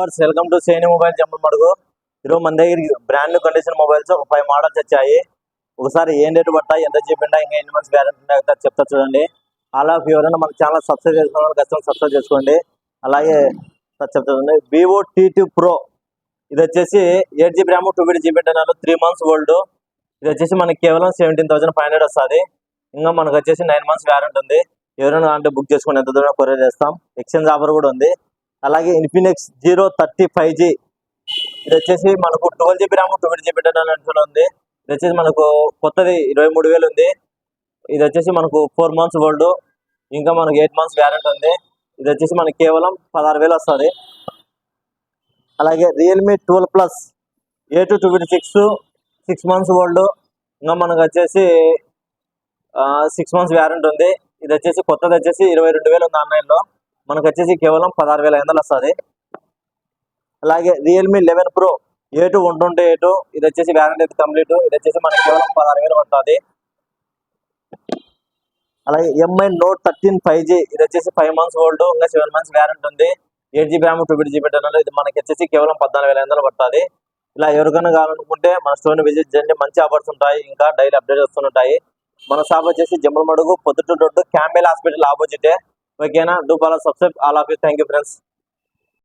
Viewers welcome to సేని mobile Jammalamadugu. ఈరోజు మన దగ్గర బ్రాండ్ కండిషన్ మొబైల్స్ ఒక ఫైవ్ మోడల్స్ వచ్చాయి. ఒకసారి ఏం రేటు పడ్డా ఎంత చెప్పిండా ఇంకా ఎన్ని మంత్స్ గ్యారెంటీ ఉంటాయి చెప్తా చూడండి. అలా ఎవరైనా మన ఛానల్ సబ్స్క్రైబ్ చేసుకోవాలి ఖచ్చితంగా సబ్స్క్రైబ్ చేసుకోండి. అలాగే చెప్తా చూడండి. వివో టీ టూ ప్రో ఇది వచ్చేసి eight GB RAM two BD GB internal three months old ఇది వచ్చేసి మనకి కేవలం సెవెంటీన్ థౌసండ్ ఫైవ్ హండ్రెడ్ వస్తుంది. ఇంకా మనకు వచ్చేసి నైన్ మంత్స్ గ్యారెంటీ ఉంది. ఎవరైనా అంటే బుక్ చేసుకుని ఎంత దూరం కొరియర్ చేస్తాం. ఎక్స్చేంజ్ ఆఫర్ కూడా ఉంది. అలాగే Infinix zero thirty five G ఇది వచ్చేసి మనకు twelve GB RAM twelve GB internal ఉంది. ఇది వచ్చేసి మనకు కొత్తది ఇరవై మూడు వేలు ఉంది. ఇది వచ్చేసి మనకు ఫోర్ మంత్స్ ఓల్డ్ ఇంకా మనకు ఎయిట్ మంత్స్ గ్యారెంటీ ఉంది. ఇది వచ్చేసి మనకి కేవలం పదహారు వేలు వస్తుంది. అలాగే Realme twelve plus A two two six six months old ఇంకా మనకు వచ్చేసి సిక్స్ మంత్స్ వ్యారంటీ ఉంది. ఇది వచ్చేసి కొత్తది వచ్చేసి ఇరవై రెండు వేలు ఉంది ఆన్లైన్లో మనకు వచ్చేసి కేవలం పదహారు వేల ఐదు వందలు వస్తుంది. అలాగే Realme eleven pro A two one twenty A two ఇది వచ్చేసి వ్యారంటీ కంప్లీట్ ఇది వచ్చేసి మనకి కేవలం పదహారు వేలు పడుతుంది. అలాగే MI note thirteen five G ఇది వచ్చేసి ఫైవ్ మంత్స్ ఓల్డ్ ఇంకా సెవెన్ మంత్స్ వ్యారంటీ ఉంది. Eight GB RAM two BT GB ఇది మనకి వచ్చేసి కేవలం పద్నాలుగు వేల ఐదు పడుతుంది. ఇలా ఎవరికైనా కావాలనుకుంటే మన స్టోర్ని విజిట్ చేయండి. మంచి ఆఫర్స్ ఉంటాయి. ఇంకా డైలీ అప్డేట్ వస్తుంటాయి. మన షాప్ వచ్చేసి Jammalamadugu Proddatur road Campbell hospital ఆపోజిటే ఓకేనా do follow subscribe all of you thank you friends